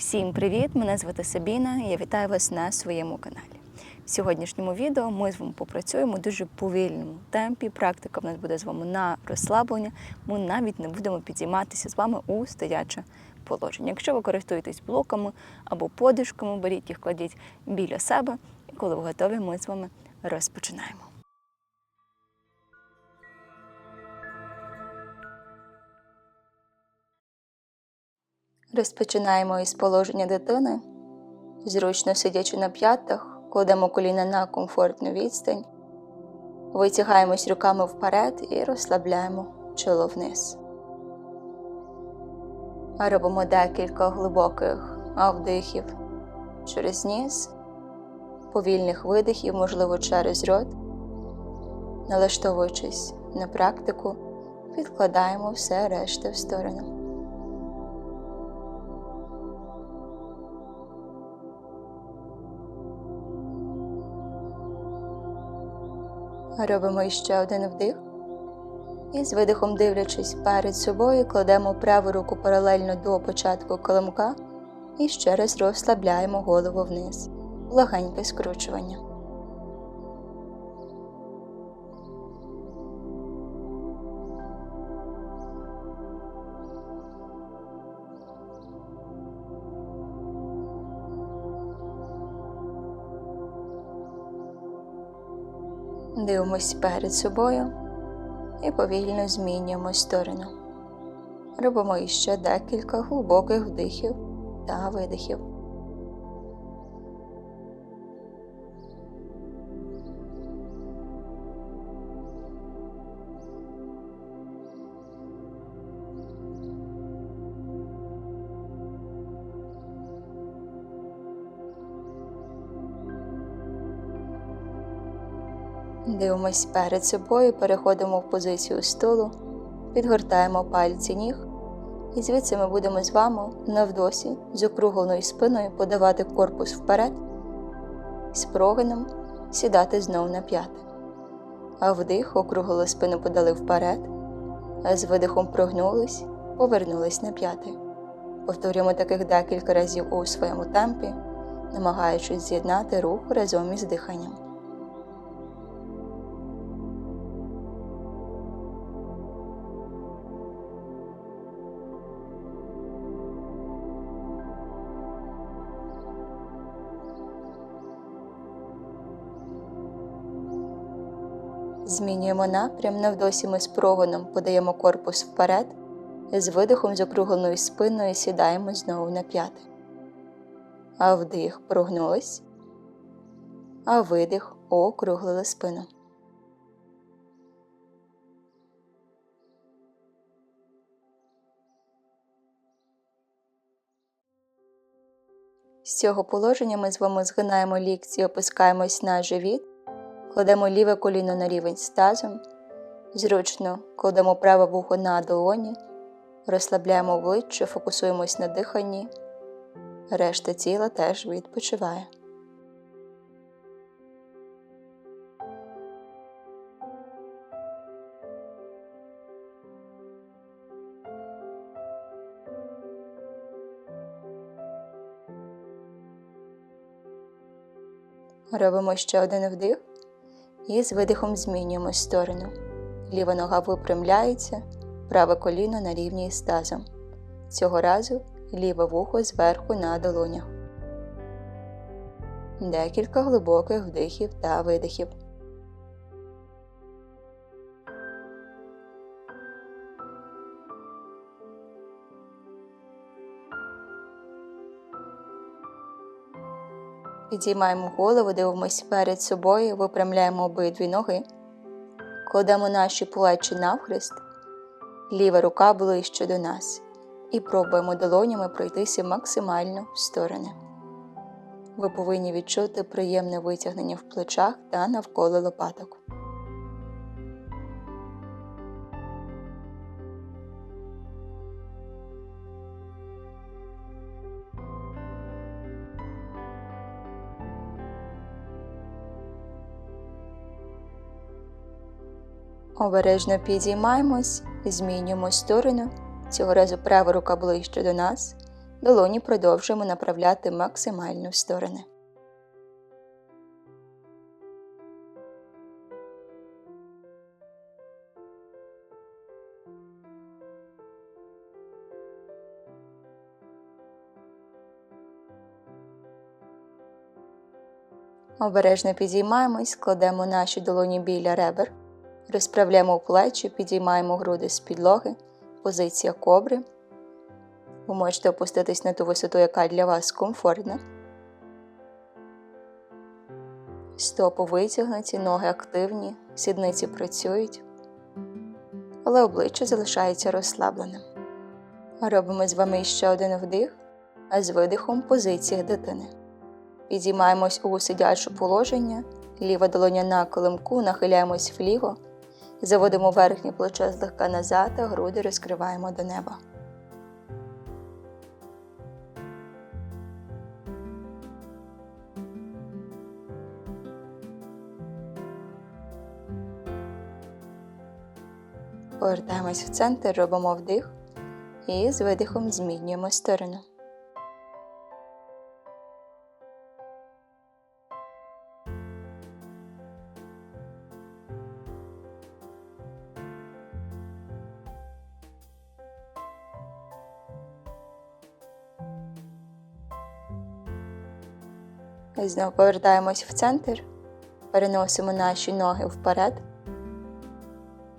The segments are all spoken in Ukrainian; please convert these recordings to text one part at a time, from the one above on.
Всім привіт! Мене звати Сабіна. Я вітаю вас на своєму каналі. В сьогоднішньому відео ми з вами попрацюємо у дуже повільному темпі. Практика в нас буде з вами на розслаблення. Ми навіть не будемо підійматися з вами у стояче положення. Якщо ви користуєтесь блоками або подушками, беріть їх, кладіть біля себе. І коли ви готові, ми з вами розпочинаємо. Розпочинаємо із положення дитини. Зручно сидячи на п'ятах, кладемо коліна на комфортну відстань, витягаємось руками вперед і розслабляємо чоло вниз. Робимо декілька глибоких вдихів через ніс, повільних видихів, можливо, через рот. Налаштовуючись на практику, відкладаємо все решта в сторону. Робимо ще один вдих. І з видихом, дивлячись перед собою, кладемо праву руку паралельно до початку килимка і ще раз розслабляємо голову вниз. Легеньке скручування. Дивимось перед собою і повільно змінюємо сторону. Робимо іще декілька глибоких вдихів та видихів. Дивимось перед собою, переходимо в позицію столу, підгортаємо пальці ніг, і звідси ми будемо з вами навдосі з округленою спиною подавати корпус вперед, з прогином сідати знову на п'яти. А вдих, округлили спину подали вперед, а з видихом прогнулись, повернулись на п'яти. Повторюємо таких декілька разів у своєму темпі, намагаючись з'єднати рух разом із диханням. Змінюємо напрям, навдосі ми з прогоном подаємо корпус вперед, з видихом з округленою спиною сідаємо знову на п'яти. А вдих прогнулись, а видих округлили спину. З цього положення ми з вами згинаємо лікці, опускаємось на живіт. Кладемо ліве коліно на рівень з тазом, зручно кладемо праве вухо на долоні, розслабляємо обличчя, фокусуємось на диханні, решта тіла теж відпочиває. Робимо ще один вдих і з видихом змінюємо сторону. Ліва нога випрямляється, праве коліно на рівні з тазом. Цього разу ліве вухо зверху на долонях. Декілька глибоких вдихів та видихів. Підіймаємо голову, дивимося перед собою, випрямляємо обидві ноги, кладемо наші плечі навхрест, ліва рука ближче до нас і пробуємо долонями пройтися максимально в сторони. Ви повинні відчути приємне витягнення в плечах та навколо лопаток. Обережно підіймаємось, змінюємо сторону. Цього разу права рука ближче до нас, долоні продовжуємо направляти максимально в сторони. Обережно підіймаємось, кладемо наші долоні біля ребер, розправляємо плечі, підіймаємо груди з підлоги, позиція кобри. Ви можете опуститись на ту висоту, яка для вас комфортна. Стопи витягнуті, ноги активні, сідниці працюють, але обличчя залишається розслабленим. Робимо з вами ще один вдих, а з видихом позиція дитини. Підіймаємось у сидяче положення, ліва долоня на колимку, нахиляємось вліво, заводимо верхнє плече злегка назад, а груди розкриваємо до неба. Повертаємось в центр, робимо вдих і з видихом змінюємо сторону. Знову повертаємось в центр, переносимо наші ноги вперед.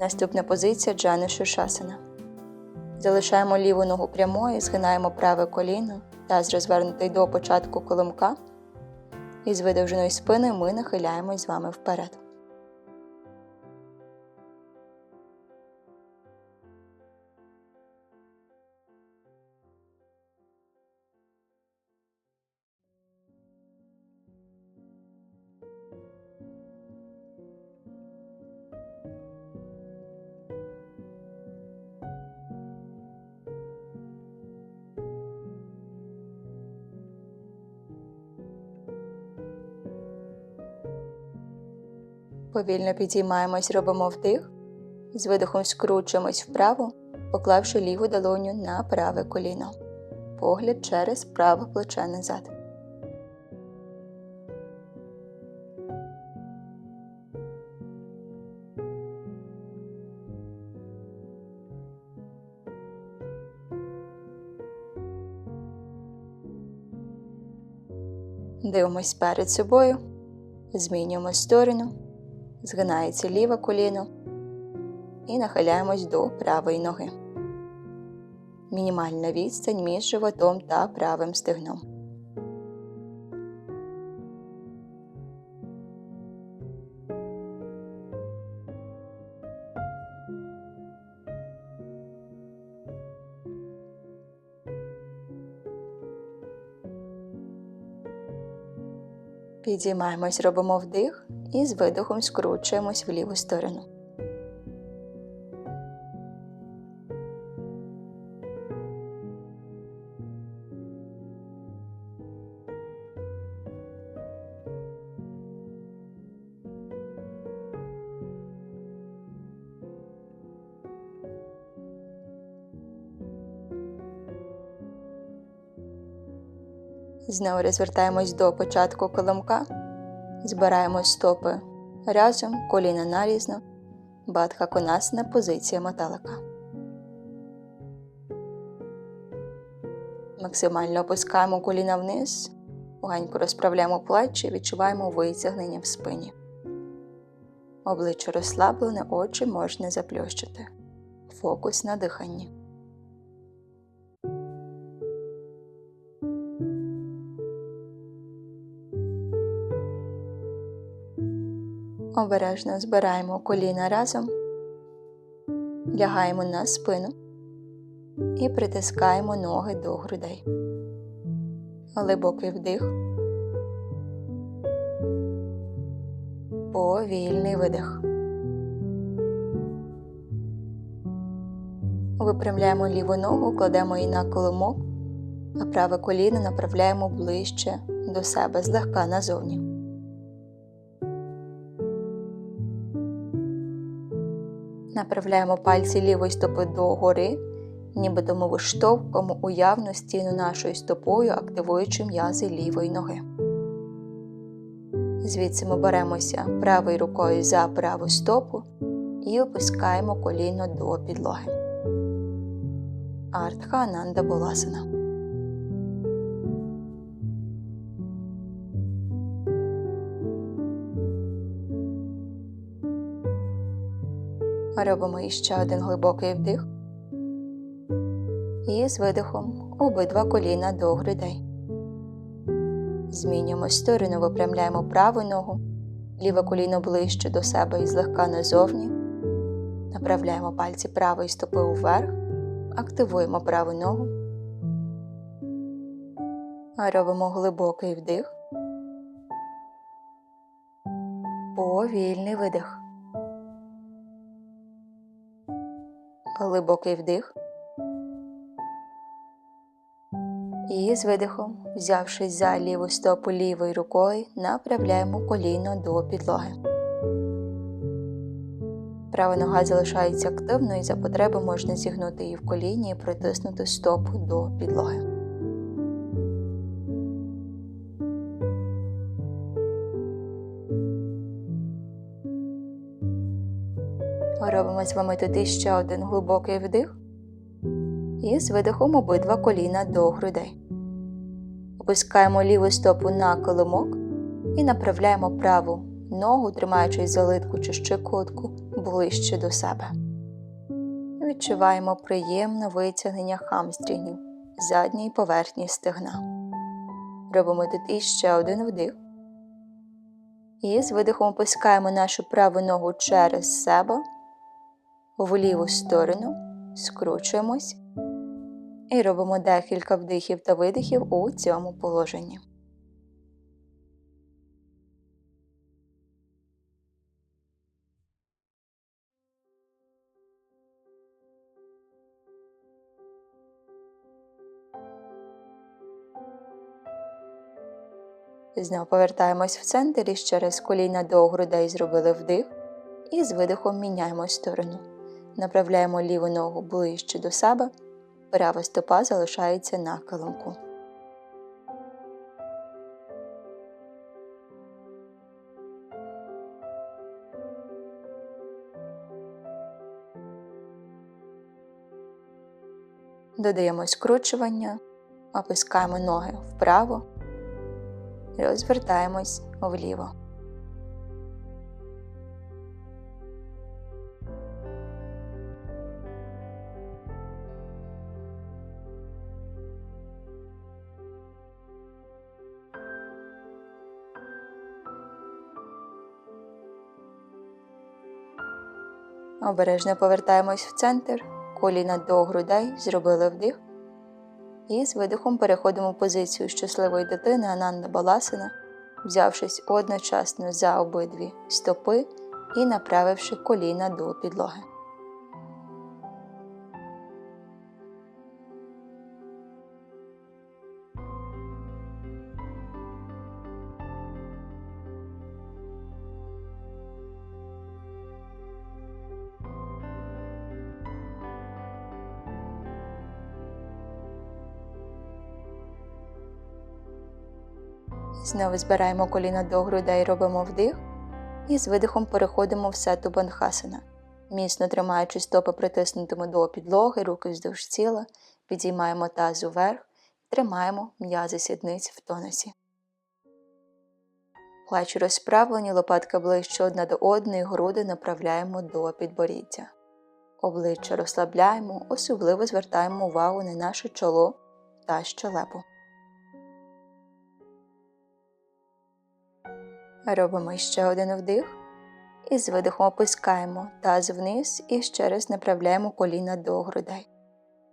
Наступна позиція Джани Шушасана. Залишаємо ліву ногу прямою, згинаємо праве коліно, таз розвернутий до початку коломка. І з видовженою спиною ми нахиляємось з вами вперед. Повільно підіймаємось, робимо вдих, з видихом скручуємось вправо, поклавши ліву долоню на праве коліно. Погляд через праве плече назад. Дивимось перед собою, змінюємо сторону згинається ліве коліно і нахиляємось до правої ноги. Мінімальна відстань між животом та правим стегном. Підіймаємось, робимо вдих і з видихом скручуємось в ліву сторону. Знову розвертаємось до початку коломка, збираємо стопи разом, коліна нарізно, бадха конасна позиція металика. Максимально опускаємо коліна вниз, легенько розправляємо плечі, відчуваємо витягнення в спині. Обличчя розслаблене, очі можна заплющити. Фокус на диханні. Обережно збираємо коліна разом, лягаємо на спину і притискаємо ноги до грудей. Глибокий вдих, повільний видих. Випрямляємо ліву ногу, кладемо її на коломок, а праве коліно направляємо ближче до себе злегка назовні. Направляємо пальці лівої стопи догори нібито ми виштовхуємо уявну стіну нашою стопою, активуючи м'язи лівої ноги. Звідси ми беремося правою рукою за праву стопу і опускаємо коліно до підлоги. Артха Ананда Боласана. Робимо іще один глибокий вдих. І з видихом обидва коліна до грудей. Змінюємо сторону, випрямляємо праву ногу, ліве коліно ближче до себе і злегка назовні. Направляємо пальці правої стопи вверх, активуємо праву ногу. Робимо глибокий вдих. Повільний видих. Глибокий вдих. І з видихом, взявшись за ліву стопу лівою рукою, направляємо коліно до підлоги. Права нога залишається активною, за потреби можна зігнути її в коліні і притиснути стопу до підлоги. Робимо з вами тут ще один глибокий вдих. І з видихом обидва коліна до грудей. Опускаємо ліву стопу на килимок і направляємо праву ногу, тримаючись за литку чи щиколотку ближче до себе. Відчуваємо приємне витягнення хамстрінгів задньої поверхні стегна. Робимо тут іще один вдих. І з видихом опускаємо нашу праву ногу через себе в ліву сторону, скручуємось і робимо декілька вдихів та видихів у цьому положенні. Знову повертаємось в центр і ще раз коліна до грудей зробили вдих і з видихом міняємо сторону. Направляємо ліву ногу ближче до себе, права стопа залишається на килимку. Додаємо скручування, опускаємо ноги вправо, розвертаємось вліво. Обережно повертаємось в центр, коліна до грудей, зробили вдих. І з видихом переходимо в позицію щасливої дитини Ананда Баласина, взявшись одночасно за обидві стопи і направивши коліна до підлоги. Знову збираємо коліна до грудей, робимо вдих і з видихом переходимо в сету бандхасана. Міцно тримаючи стопи притиснутими до підлоги, руки вздовж тіла, підіймаємо таз уверх, тримаємо м'язи сідниць в тонусі. Плечі розправлені, лопатка ближче одна до одної, груди направляємо до підборіддя. Обличчя розслабляємо, особливо звертаємо увагу на наше чоло та щелепу. Робимо ще один вдих. І з видихом опускаємо таз вниз і ще раз направляємо коліна до грудей.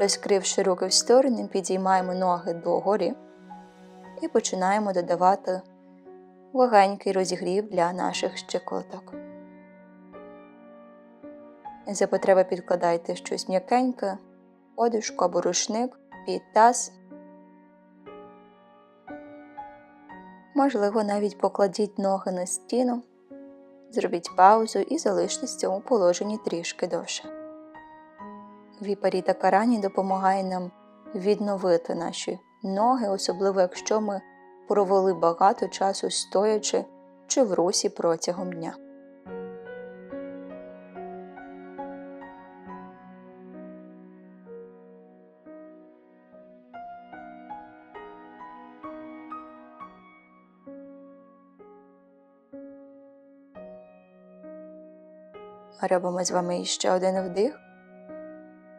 Розкривши руки в сторони, підіймаємо ноги догорі і починаємо додавати легенький розігрів для наших щекоток. За потреби підкладайте щось м'якеньке, подушку або рушник під таз Можливо, навіть покладіть ноги на стіну, зробіть паузу і залиштесь в цьому положенні трішки довше. Віпаріта Карані допомагає нам відновити наші ноги, особливо якщо ми провели багато часу стоячи чи в русі протягом дня. Робимо з вами ще один вдих.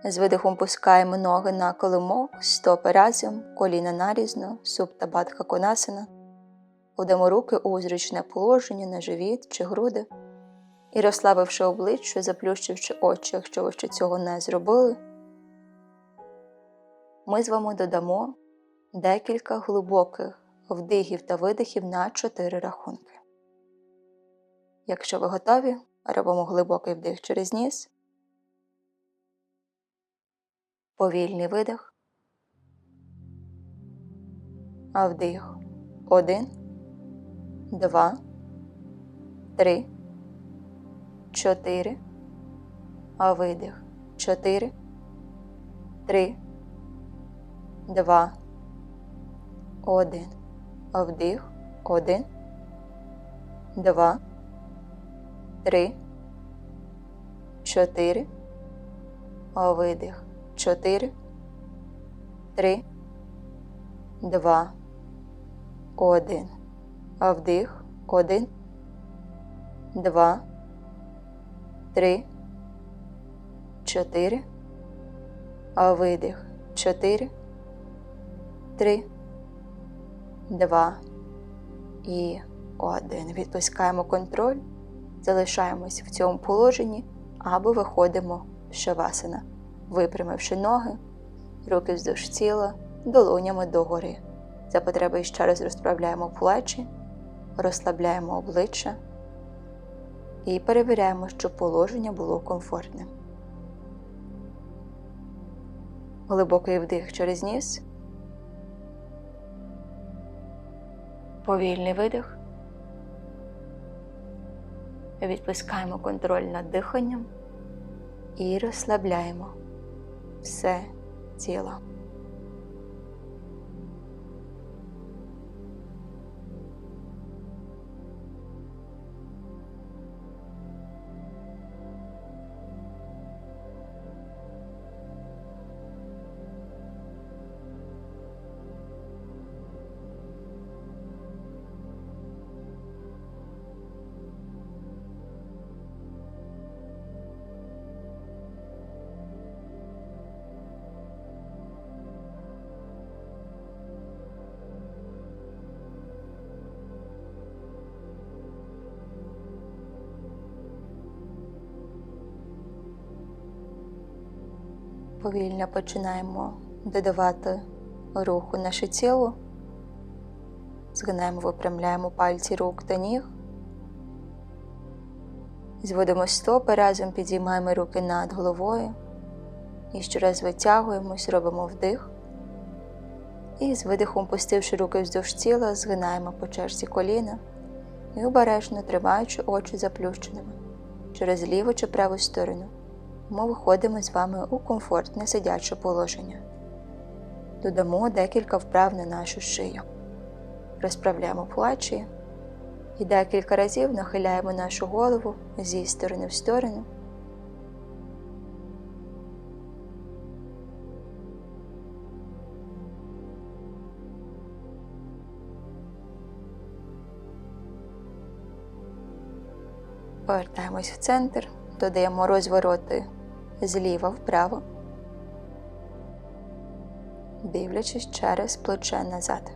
З видихом пускаємо ноги на колимок, стопи разом, коліна нарізно, суп та батка конасина. Кладемо руки у зручне положення на живіт чи груди. І розслабивши обличчя, заплющивши очі, якщо ви ще цього не зробили, ми з вами додамо декілька глибоких вдихів та видихів на 4 рахунки. Якщо ви готові, робимо глибокий вдих через ніс, повільний видих, а вдих. Один, два, три, чотири, а видих. Чотири, три, два, один, а вдих. Один, два три, чотири, видих, чотири, три, два, один. Вдих, один, два, три, чотири, видих, чотири, три, два. І один. Відпускаємо контроль залишаємось в цьому положенні або виходимо в шавасана, випрямивши ноги, руки вздовж тіла, долонями догори. За потреби ще раз розправляємо плечі, розслабляємо обличчя і перевіряємо, щоб положення було комфортним. Глибокий вдих через ніс, повільний видих відпускаємо контроль над диханням і розслабляємо все тіло. Повільно починаємо додавати руху наше тіло, згинаємо, випрямляємо пальці рук та ніг, зводимо стопи, разом підіймаємо руки над головою. І ще раз витягуємось, робимо вдих. І з видихом, пустивши руки вздовж тіла, згинаємо по черзі коліна і обережно тримаючи очі заплющеними через ліву чи праву сторону ми виходимо з вами у комфортне сидяче положення. Додамо декілька вправ на нашу шию. Розправляємо плечі і декілька разів нахиляємо нашу голову зі сторони в сторону. Повертаємось в центр, додаємо розвороти зліва вправо, дивлячись через плече назад.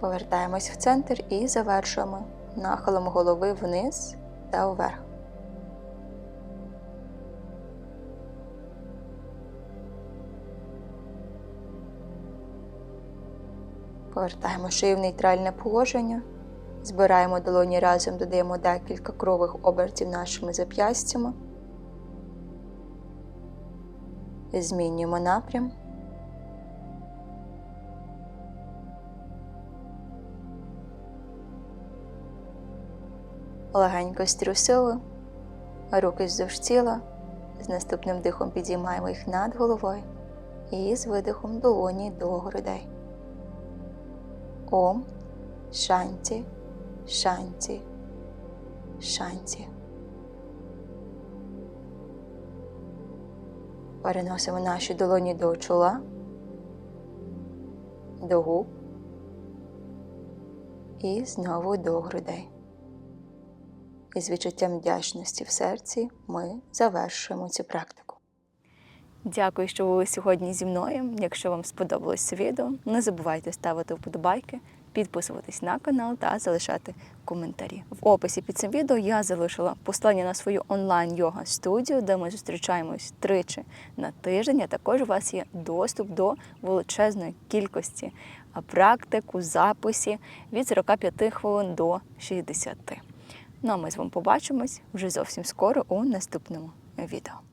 Повертаємось в центр і завершуємо нахилом голови вниз та вверх. Повертаємо шию в нейтральне положення, збираємо долоні разом, додаємо декілька крових обертів нашими зап'ястями, змінюємо напрям. легенько струсили, руки вздовж тіла. З наступним дихом підіймаємо їх над головою і з видихом долоні до грудей. Ом, шанті, шанті, шанті. Переносимо наші долоні до чола, до губ і знову до грудей. І з відчуттям вдячності в серці ми завершуємо цю практику. Дякую, що ви сьогодні зі мною. Якщо вам сподобалось це відео, не забувайте ставити вподобайки, підписуватись на канал та залишати коментарі. В описі під цим відео я залишила послання на свою онлайн йога студію, де ми зустрічаємось тричі на тиждень. А також у вас є доступ до величезної кількості практик у записі від 45 хвилин до 60. Ну а ми з вами побачимось вже зовсім скоро у наступному відео.